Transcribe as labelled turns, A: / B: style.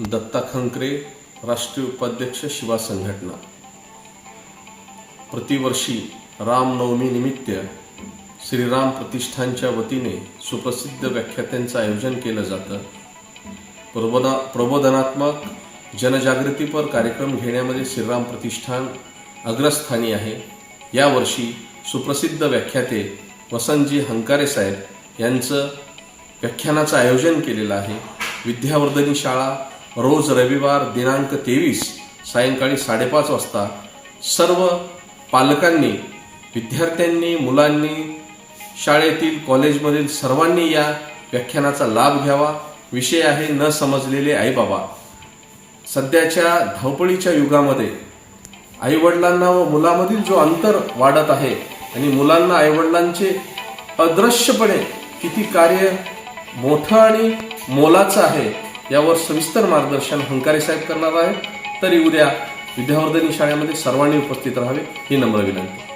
A: दत्ता खंकरे राष्ट्रीय उपाध्यक्ष शिवा संघटना. प्रतिवर्षी रामनवमी निमित्त श्रीराम प्रतिष्ठानच्या वतीने सुप्रसिद्ध व्याख्यात्यांचं आयोजन केलं जातं. प्रबोधा प्रबोधनात्मक जनजागृतीपर कार्यक्रम घेण्यामध्ये श्रीराम प्रतिष्ठान अग्रस्थानी आहे. यावर्षी सुप्रसिद्ध व्याख्याते वसंतजी हंकारे साहेब यांचं व्याख्यानाचं आयोजन केलेलं आहे. विद्यावर्धनी शाळा रोज रविवार दिनांक तेवीस सायंकाळी साडेपाच वाजता सर्व पालकांनी विद्यार्थ्यांनी मुलांनी शाळेतील कॉलेजमधील सर्वांनी या व्याख्यानाचा लाभ घ्यावा. विषय आहे न समजलेले आईबाबा. सध्याच्या धावपळीच्या युगामध्ये आईवडिलांना व मुलामधील जो अंतर वाढत आहे आणि मुलांना आईवडिलांचे अदृश्यपणे किती कार्य मोठं आणि मोलाचं आहे यावर सविस्तर मार्गदर्शन हंकारे साहेब करणार आहेत. तरी उद्या विद्यावर्धनी शाळेमध्ये सर्वांनी उपस्थित राहावे ही नम्र विनंती.